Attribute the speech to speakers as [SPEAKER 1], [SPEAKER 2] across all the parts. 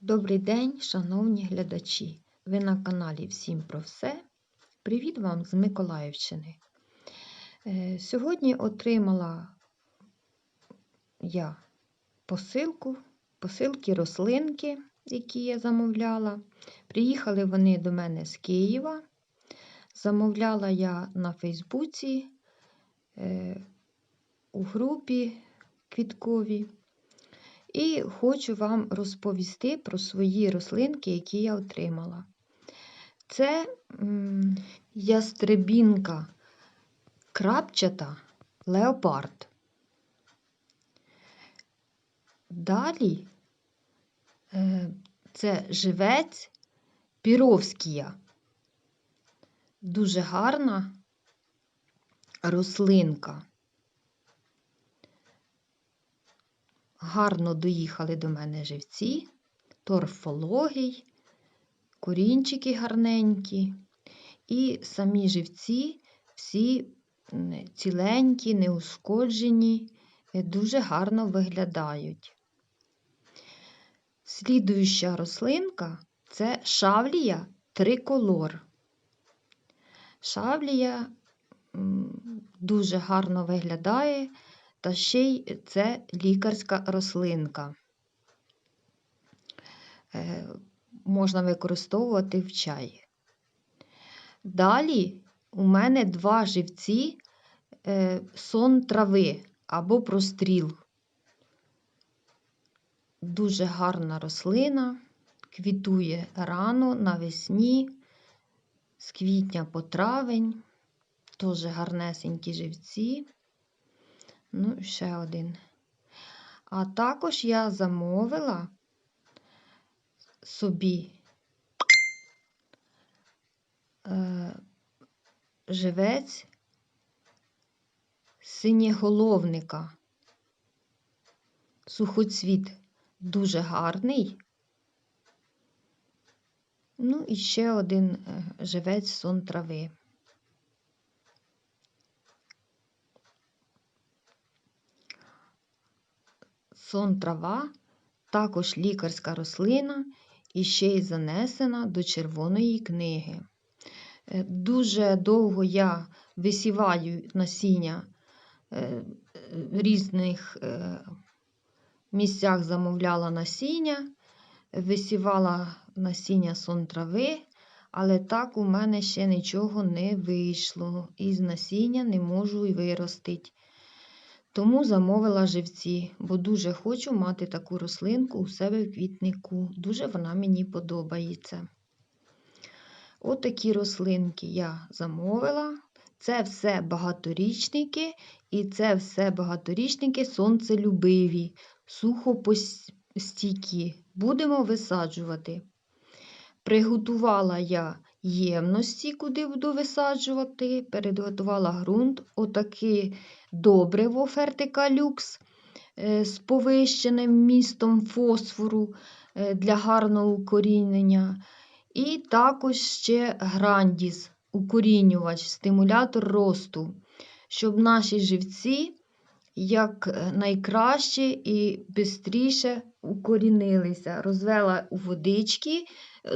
[SPEAKER 1] Добрий день, шановні глядачі! Ви на каналі Всім про все. Привіт вам з Миколаївщини. Е, Сьогодні отримала я посилку, посилки рослинки, які я замовляла. Приїхали вони до мене з Києва. Замовляла я на Фейсбуці е, у групі квітковій. І хочу вам розповісти про свої рослинки, які я отримала. Це ястребінка крапчата леопард. Далі е, це живець піровськія. Дуже гарна рослинка. Гарно доїхали до мене живці, торфологій, корінчики гарненькі. І самі живці всі ціленькі, неушкоджені, е, дуже гарно виглядають. Слідуюча рослинка це шавлія триколор. Шавлія дуже гарно виглядає, та ще й це лікарська рослинка. Е, Можна використовувати в чаї. Далі у мене два живці е, сон трави або простріл. Дуже гарна рослина, квітує рано навесні, з квітня по травень, теж гарнесенькі живці. Ну, ще один. А також я замовила собі е, живець синєголовника. Сухоцвіт дуже гарний. Ну і ще один е, живець сон трави. Сон трава також лікарська рослина і ще й занесена до Червоної книги. Е, Дуже довго я висіваю насіння е, в різних е, місцях замовляла насіння, висівала насіння сон трави, але так у мене ще нічого не вийшло. Із насіння не можу й виростити. Тому замовила живці, бо дуже хочу мати таку рослинку у себе в квітнику. Дуже вона мені подобається. Отакі рослинки я замовила. Це все багаторічники, і це все багаторічники сонцелюбиві, сухопостійкі. Будемо висаджувати. Приготувала я ємності, куди буду висаджувати, передготувала ґрунт, отаке добриво фертикалюкс е, з повищеним містом фосфору е, для гарного укорінення. І також ще грандіс, укорінювач, стимулятор росту, щоб наші живці як е, найкраще і швидше укорінилися. Розвела у водички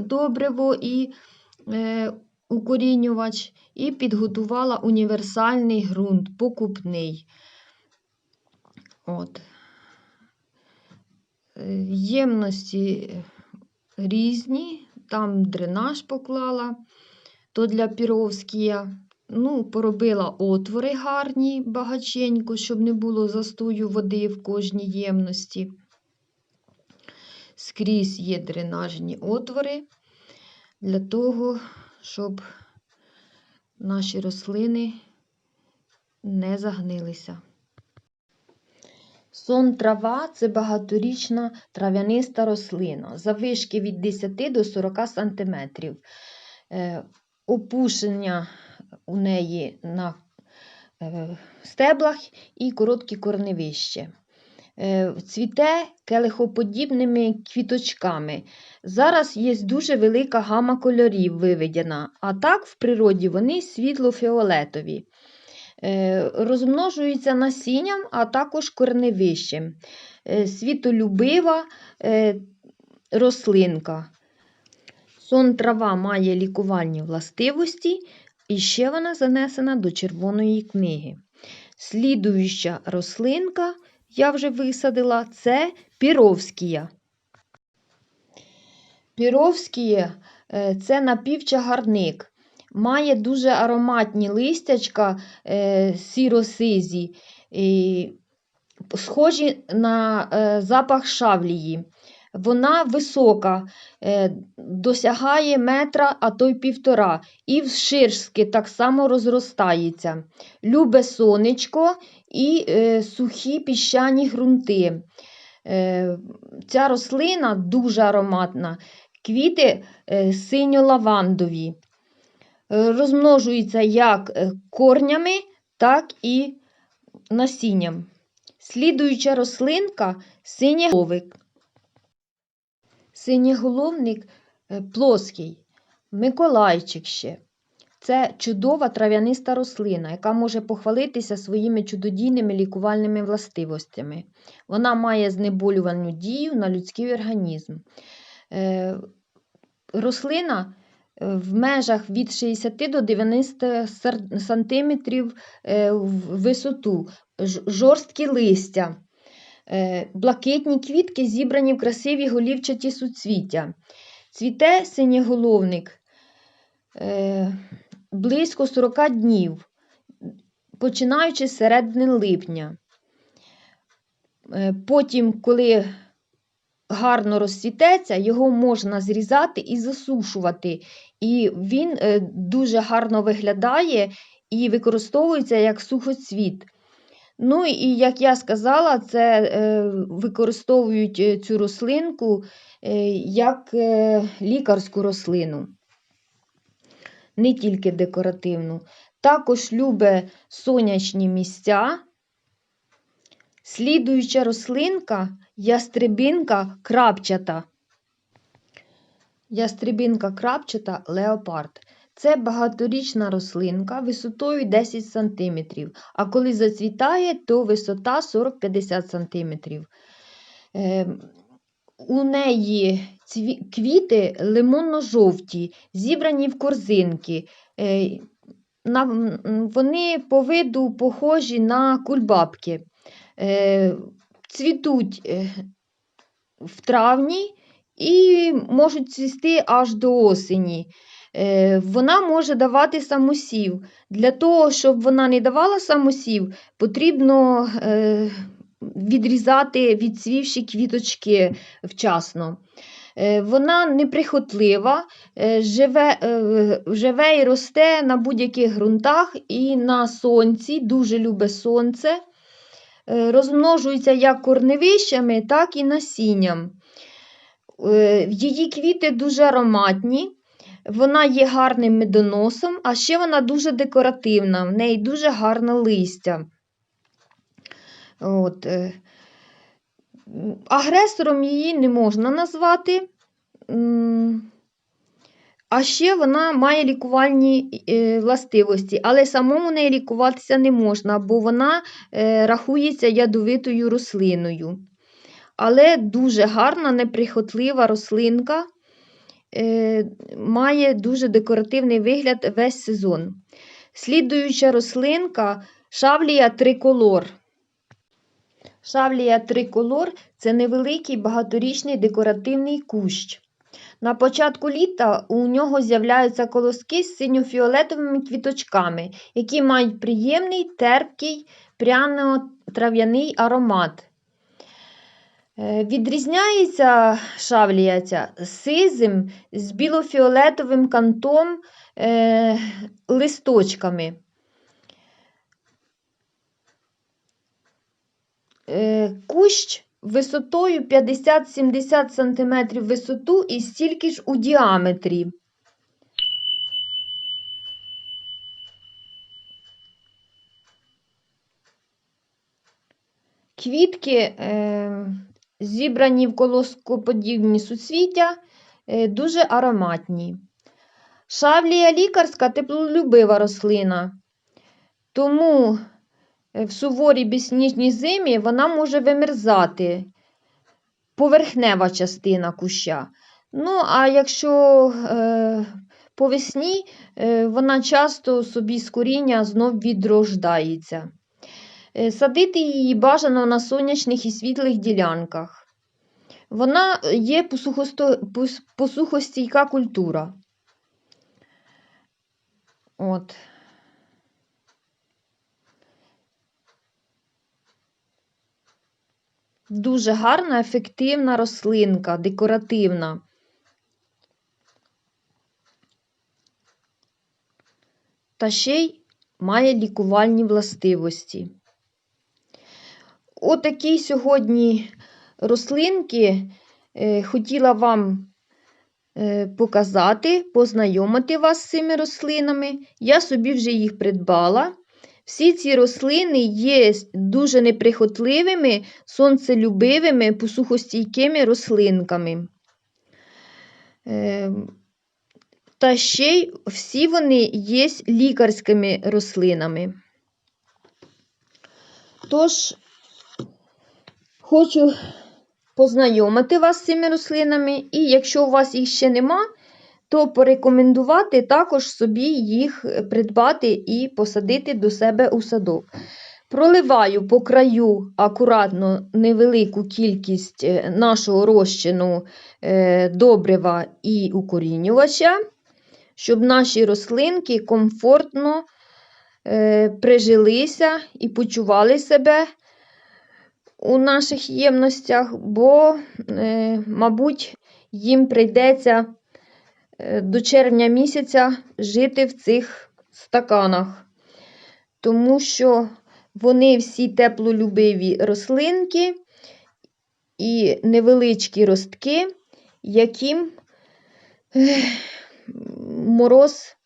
[SPEAKER 1] добриво і укорінювач, і підготувала універсальний ґрунт, покупний. От. Е, Ємності різні, там дренаж поклала, то для піровськія. Ну, поробила отвори гарні, багаченько, щоб не було застою води в кожній ємності. Скрізь є дренажні отвори для того, щоб наші рослини не загнилися. Сон трава це багаторічна трав'яниста рослина, завишки від 10 до 40 см. Е, опушення у неї на е, стеблах і короткі корневище. Е, Цвіте келихоподібними квіточками. Зараз є дуже велика гама кольорів виведена, а так в природі вони світло-фіолетові. Е, Розмножується насінням, а також корневищем. Е, Світолюбива рослинка. Сон трава має лікувальні властивості, і ще вона занесена до Червоної книги. Слідуюча рослинка, я вже висадила, це піровськія. Піровськіє е, це напівчагарник. Має дуже ароматні листячка е, сіро-сизі, і схожі на е, запах шавлії. Вона висока, е, досягає метра, а то й півтора, і вширшки так само розростається. Любе сонечко і е, сухі піщані ґрунти. Е, ця рослина дуже ароматна. Квіти е, синьо-лавандові. Розмножується як корнями, так і насінням. Слідуюча рослинка синєголовик. Синєголовник плоский, Миколайчик ще. Це чудова трав'яниста рослина, яка може похвалитися своїми чудодійними лікувальними властивостями. Вона має знеболювальну дію на людський організм. Е, рослина е, в межах від 60 до 90 сар- сантиметрів е, висоту, жорсткі листя, блакитні квітки зібрані в красиві голівчаті суцвіття. Цвіте синєголовник е, близько 40 днів, починаючи з середини липня. Е, Потім, коли гарно розцвітеться, його можна зрізати і засушувати. І він е, дуже гарно виглядає і використовується як сухоцвіт. Ну і як я сказала, це е, використовують цю рослинку як лікарську рослину, не тільки декоративну. Також любе сонячні місця. Слідуюча рослинка ястребинка крапчата. Ястребинка крапчата леопард. Це багаторічна рослинка висотою 10 см, а коли зацвітає, то висота 40-50 см. У неї квіти лимонно-жовті, зібрані в корзинки. Е. Вони по виду похожі на кульбабки. Е, цвітуть е, в травні і можуть цвісти аж до осені. Вона може давати самосів. Для того, щоб вона не давала самосів, потрібно відрізати відцвівші квіточки вчасно. Е, Вона неприхотлива, е, живе, е, живе і росте на будь-яких ґрунтах і на сонці, дуже любить сонце. Розмножується як корневищами, так і насінням. Її квіти дуже ароматні, вона є гарним медоносом, а ще вона дуже декоративна, в неї дуже гарне листя. От. е, Агресором її не можна назвати. А ще вона має лікувальні е, властивості, але самому неї лікуватися не можна, бо вона е, рахується ядовитою рослиною. Але дуже гарна, неприхотлива рослинка, має дуже декоративний вигляд весь сезон. Слідуюча рослинка шавлія триколор. Шавлія триколор це невеликий багаторічний декоративний кущ. На початку літа у нього з'являються колоски з синьо-фіолетовими квіточками, які мають приємний, терпкий, пряно-трав'яний аромат. Е, Відрізняється шавлія ця сизим з білофіолетовим кантом е, листочками. Кущ висотою 50-70 см висоту і стільки ж у діаметрі. Квітки е, зібрані в колоскоподібні суцвіття, е, дуже ароматні. Шавлія лікарська теплолюбива рослина. Тому е, в суворій безсніжній зимі вона може вимерзати, поверхнева частина куща. Ну, а якщо е, по весні, е, вона часто собі з коріння знов відрождається. Е, Садити її бажано на сонячних і світлих ділянках. Вона є посухостійка культура. От. Дуже гарна, ефективна рослинка, декоративна. Та ще й має лікувальні властивості. Отакі сьогодні рослинки е, хотіла вам е, показати, познайомити вас з цими рослинами. Я собі вже їх придбала. Всі ці рослини є дуже неприхотливими, сонцелюбивими, посухостійкими рослинками. Е, Та ще й всі вони є лікарськими рослинами. Тож, хочу познайомити вас з цими рослинами, і якщо у вас їх ще нема, то порекомендувати також собі їх придбати і посадити до себе у садок. Проливаю по краю акуратно невелику кількість е, нашого розчину е, добрива і укорінювача, щоб наші рослинки комфортно е, прижилися і почували себе у наших ємностях, бо, е, мабуть, їм прийдеться е, до червня місяця жити в цих стаканах, тому що вони всі теплолюбиві рослинки і невеличкі ростки, яким мороз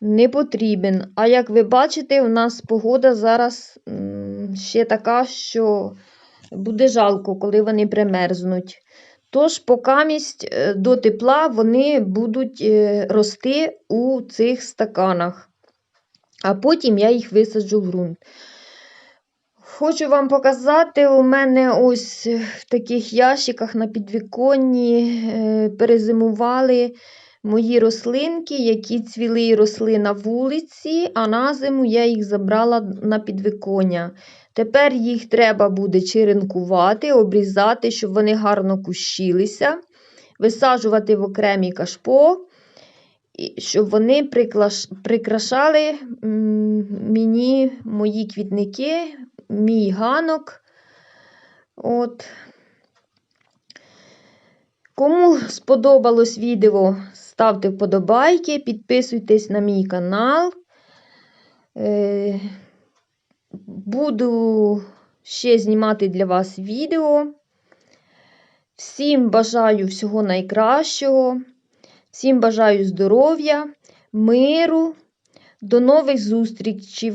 [SPEAKER 1] не потрібен. А як ви бачите, у нас погода зараз ще така, що буде жалко, коли вони примерзнуть. Тож, покамість е, до тепла вони будуть е, рости у цих стаканах, а потім я їх висаджу в ґрунт. Хочу вам показати, у мене ось в таких ящиках на підвіконні е, перезимували мої рослинки, які цвіли і росли на вулиці, а на зиму я їх забрала на підвіконня. Тепер їх треба буде черенкувати, обрізати, щоб вони гарно кущилися, висаджувати в окремі кашпо, щоб вони прикрашали мені мої квітники, мій ганок. От. Кому сподобалось відео, ставте вподобайки, підписуйтесь на мій канал. Е, Буду ще знімати для вас відео. Всім бажаю всього найкращого. Всім бажаю здоров'я, миру. До нових зустрічей!